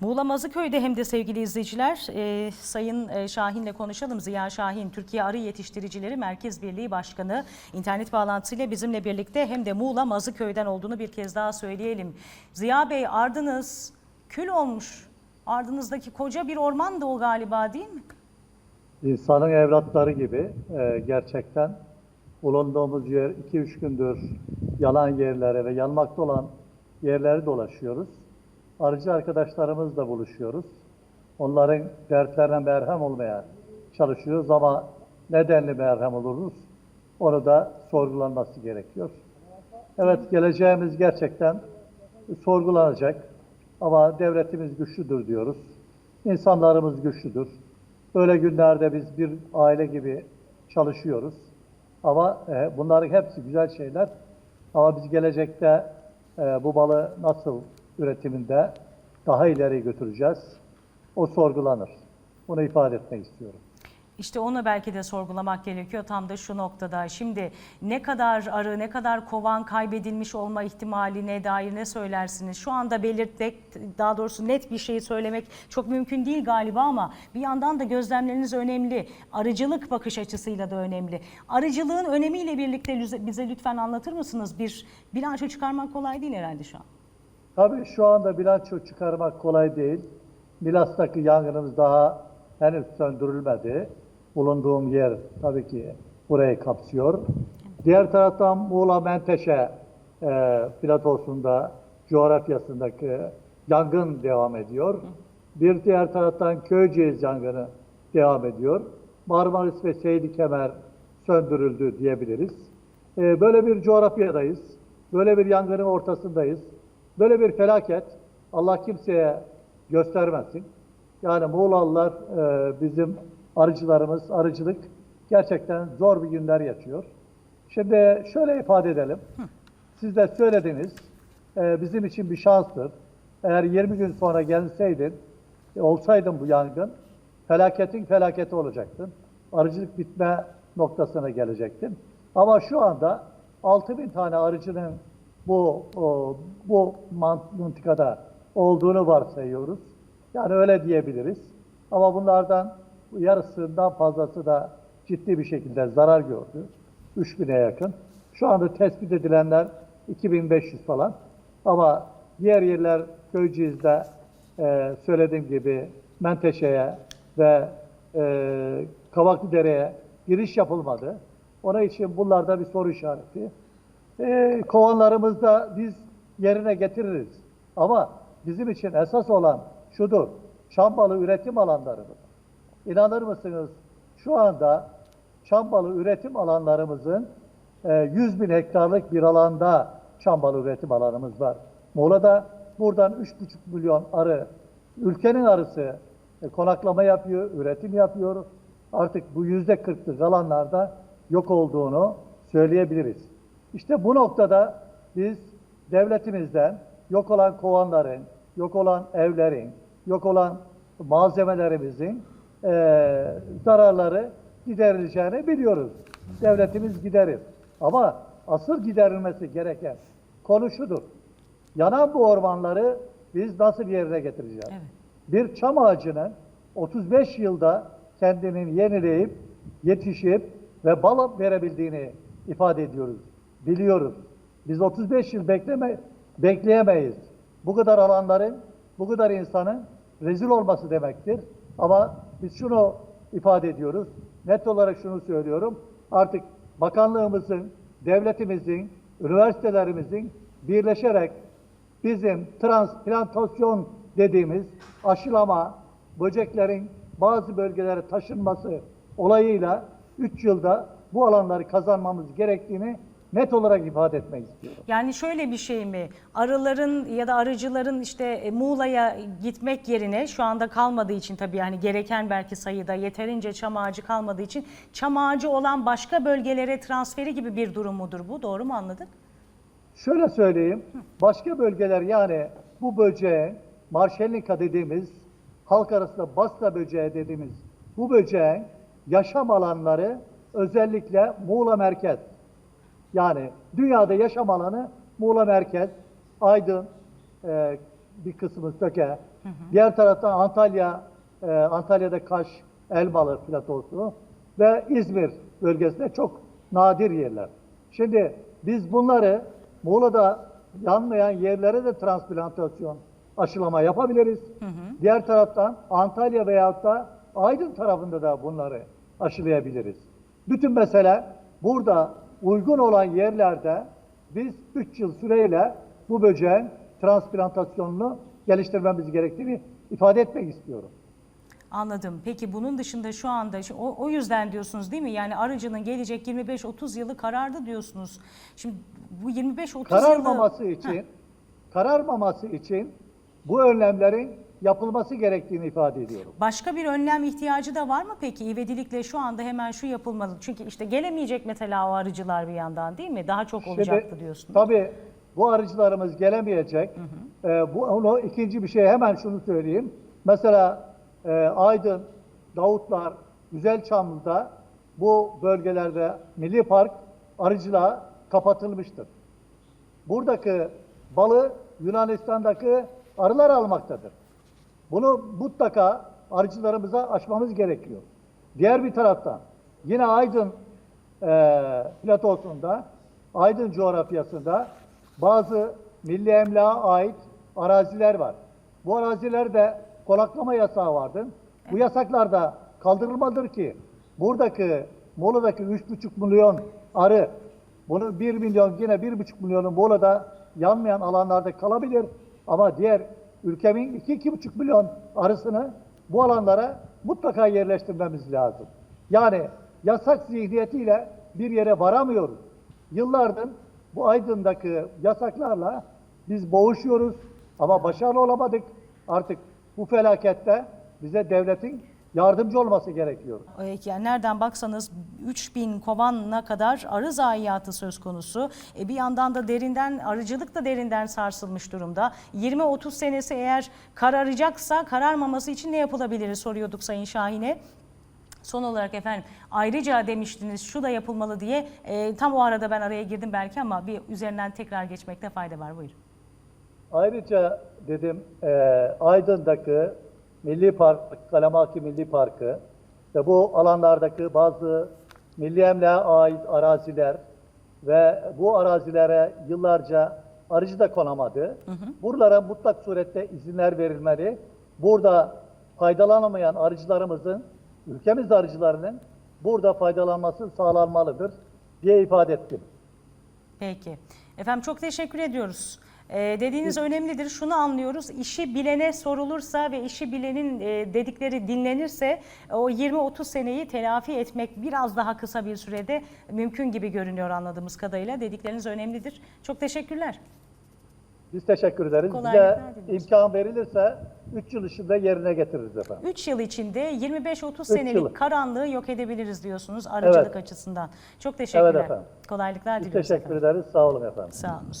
Muğla Mazıköy'de hem de sevgili izleyiciler e, Sayın e, Şahin'le konuşalım. Ziya Şahin, Türkiye Arı Yetiştiricileri Merkez Birliği Başkanı internet bağlantısıyla bizimle birlikte hem de Muğla Mazıköy'den olduğunu bir kez daha söyleyelim. Ziya Bey ardınız kül olmuş. Ardınızdaki koca bir orman da o galiba değil mi? İnsanın evlatları gibi e, gerçekten bulunduğumuz yer 2-3 gündür yalan yerlere ve yanmakta olan yerleri dolaşıyoruz. Arıcı arkadaşlarımızla buluşuyoruz. Onların dertlerine merhem olmaya çalışıyoruz ama nedenli merhem oluruz? Onu da sorgulanması gerekiyor. Evet geleceğimiz gerçekten sorgulanacak ama devletimiz güçlüdür diyoruz. İnsanlarımız güçlüdür. Böyle günlerde biz bir aile gibi çalışıyoruz. Ama e, bunların hepsi güzel şeyler. Ama biz gelecekte e, bu balı nasıl üretiminde daha ileri götüreceğiz? O sorgulanır. Bunu ifade etmek istiyorum. İşte onu belki de sorgulamak gerekiyor tam da şu noktada. Şimdi ne kadar arı, ne kadar kovan kaybedilmiş olma ihtimaline dair ne söylersiniz? Şu anda belirtmek, daha doğrusu net bir şeyi söylemek çok mümkün değil galiba ama bir yandan da gözlemleriniz önemli. Arıcılık bakış açısıyla da önemli. Arıcılığın önemiyle birlikte bize lütfen anlatır mısınız? Bir bilanço çıkarmak kolay değil herhalde şu an. Tabii şu anda bilanço çıkarmak kolay değil. Milas'taki yangınımız daha henüz söndürülmedi. Bulunduğum yer tabii ki burayı kapsıyor. Diğer taraftan Muğla Menteşe e, platosunda, coğrafyasındaki yangın devam ediyor. Bir diğer taraftan Köyceğiz yangını devam ediyor. Marmaris ve Seydi Kemer söndürüldü diyebiliriz. E, böyle bir coğrafyadayız. Böyle bir yangının ortasındayız. Böyle bir felaket Allah kimseye göstermesin. Yani Muğlalılar e, bizim arıcılarımız, arıcılık gerçekten zor bir günler yaşıyor. Şimdi şöyle ifade edelim. Siz de söylediniz. e, bizim için bir şanstır. Eğer 20 gün sonra gelseydin, e, olsaydın bu yangın, felaketin felaketi olacaktın. Arıcılık bitme noktasına gelecektin. Ama şu anda 6000 tane arıcının bu o, bu mıntıkada olduğunu varsayıyoruz. Yani öyle diyebiliriz. Ama bunlardan yarısından fazlası da ciddi bir şekilde zarar gördü. 3000'e yakın. Şu anda tespit edilenler 2500 falan. Ama diğer yerler Köyceğiz'de e, söylediğim gibi Menteşe'ye ve e, Kavaklıdere'ye giriş yapılmadı. Onun için bunlarda bir soru işareti. E, kovanlarımızda biz yerine getiririz. Ama bizim için esas olan şudur. Çam balı üretim alanlarıdır. İnanır mısınız? Şu anda çam balı üretim alanlarımızın e, 100 bin hektarlık bir alanda çam balı üretim alanımız var. Muğla'da buradan 3,5 milyon arı, ülkenin arısı e, konaklama yapıyor, üretim yapıyor. Artık bu yüzde kırklık alanlarda yok olduğunu söyleyebiliriz. İşte bu noktada biz devletimizden yok olan kovanların, yok olan evlerin, yok olan malzemelerimizin e, zararları giderileceğini biliyoruz. Devletimiz giderir. Ama asıl giderilmesi gereken konu şudur. Yanan bu ormanları biz nasıl yerine getireceğiz? Evet. Bir çam ağacının 35 yılda kendini yenileyip, yetişip ve bal verebildiğini ifade ediyoruz. Biliyoruz. Biz 35 yıl bekleme, bekleyemeyiz. Bu kadar alanların, bu kadar insanın rezil olması demektir. Ama biz şunu ifade ediyoruz. Net olarak şunu söylüyorum. Artık bakanlığımızın, devletimizin, üniversitelerimizin birleşerek bizim transplantasyon dediğimiz aşılama, böceklerin bazı bölgelere taşınması olayıyla 3 yılda bu alanları kazanmamız gerektiğini net olarak ifade etmek istiyorum. Yani şöyle bir şey mi? Arıların ya da arıcıların işte e, Muğla'ya gitmek yerine şu anda kalmadığı için tabii yani gereken belki sayıda yeterince çam ağacı kalmadığı için çam ağacı olan başka bölgelere transferi gibi bir durum mudur bu? Doğru mu anladık? Şöyle söyleyeyim, başka bölgeler yani bu böceğe, marşelnika dediğimiz, halk arasında basta böceği dediğimiz bu böceğin yaşam alanları özellikle Muğla merkez. Yani dünyada yaşam alanı Muğla merkez, Aydın, e, bir kısmı Söke, Diğer taraftan Antalya, e, Antalya'da Kaş, Elmalı platosu ve İzmir bölgesinde çok nadir yerler. Şimdi biz bunları Muğla'da yanmayan yerlere de transplantasyon aşılama yapabiliriz. Diğer taraftan Antalya veyahut da Aydın tarafında da bunları aşılayabiliriz. Bütün mesele burada uygun olan yerlerde biz 3 yıl süreyle bu böceğin transplantasyonunu geliştirmemiz gerektiğini ifade etmek istiyorum. Anladım. Peki bunun dışında şu anda o, o yüzden diyorsunuz değil mi? Yani arıcının gelecek 25-30 yılı karardı diyorsunuz. Şimdi bu 25-30 Kararmaması yılı... için kararmaması için bu önlemlerin yapılması gerektiğini ifade ediyorum. Başka bir önlem ihtiyacı da var mı peki? İvedilikle şu anda hemen şu yapılmalı. Çünkü işte gelemeyecek mesela o arıcılar bir yandan değil mi? Daha çok olacaktı Şimdi, diyorsunuz. Tabii bu arıcılarımız gelemeyecek. Ee, bu onu ikinci bir şey hemen şunu söyleyeyim. Mesela e, Aydın, Davutlar, Güzelçamlı'da bu bölgelerde Milli Park arıcılığa kapatılmıştır. Buradaki balı Yunanistan'daki arılar almaktadır. Bunu mutlaka arıcılarımıza aşmamız gerekiyor. Diğer bir taraftan yine Aydın e, platosunda, Aydın coğrafyasında bazı milli emlağa ait araziler var. Bu arazilerde konaklama yasağı vardır. Bu yasaklar da kaldırılmalıdır ki buradaki Muğla'daki 3,5 milyon arı bunu 1 milyon yine 1,5 milyonun Muğla'da yanmayan alanlarda kalabilir ama diğer ülkemin 2-2,5 milyon arısını bu alanlara mutlaka yerleştirmemiz lazım. Yani yasak zihniyetiyle bir yere varamıyoruz. Yıllardır bu Aydın'daki yasaklarla biz boğuşuyoruz ama başarılı olamadık. Artık bu felakette bize devletin yardımcı olması gerekiyor. Ee, Yani nereden baksanız 3000 kovanına kadar arı zayiatı söz konusu. E bir yandan da derinden arıcılık da derinden sarsılmış durumda. 20-30 senesi eğer kararacaksa kararmaması için ne yapılabilir soruyorduk Sayın Şahin'e. Son olarak efendim ayrıca demiştiniz şu da yapılmalı diye E, tam o arada ben araya girdim belki ama bir üzerinden tekrar geçmekte fayda var buyurun. Ayrıca dedim e, Aydın'daki Milli Park, Kalemaki Milli Parkı ve bu alanlardaki bazı milli emlağa ait araziler ve bu arazilere yıllarca arıcı da konamadı. Buralara mutlak surette izinler verilmeli. Burada faydalanamayan arıcılarımızın, ülkemiz arıcılarının burada faydalanması sağlanmalıdır diye ifade ettim. Peki. Efendim çok teşekkür ediyoruz. Ee, dediğiniz önemlidir. Şunu anlıyoruz. İşi bilene sorulursa ve işi bilenin e, dedikleri dinlenirse o 20-30 seneyi telafi etmek biraz daha kısa bir sürede mümkün gibi görünüyor anladığımız kadarıyla. Dedikleriniz önemlidir. Çok teşekkürler. Biz teşekkür ederiz. Kolaylıklar Bize imkan verilirse 3 yıl içinde yerine getiririz efendim. 3 yıl içinde 25-30 Üç senelik yıl. karanlığı yok edebiliriz diyorsunuz arıcılık Evet. açısından. Çok teşekkürler. efendim. Kolaylıklar Biz diliyoruz teşekkür efendim. ederiz. Sağ olun efendim. Sağ olun.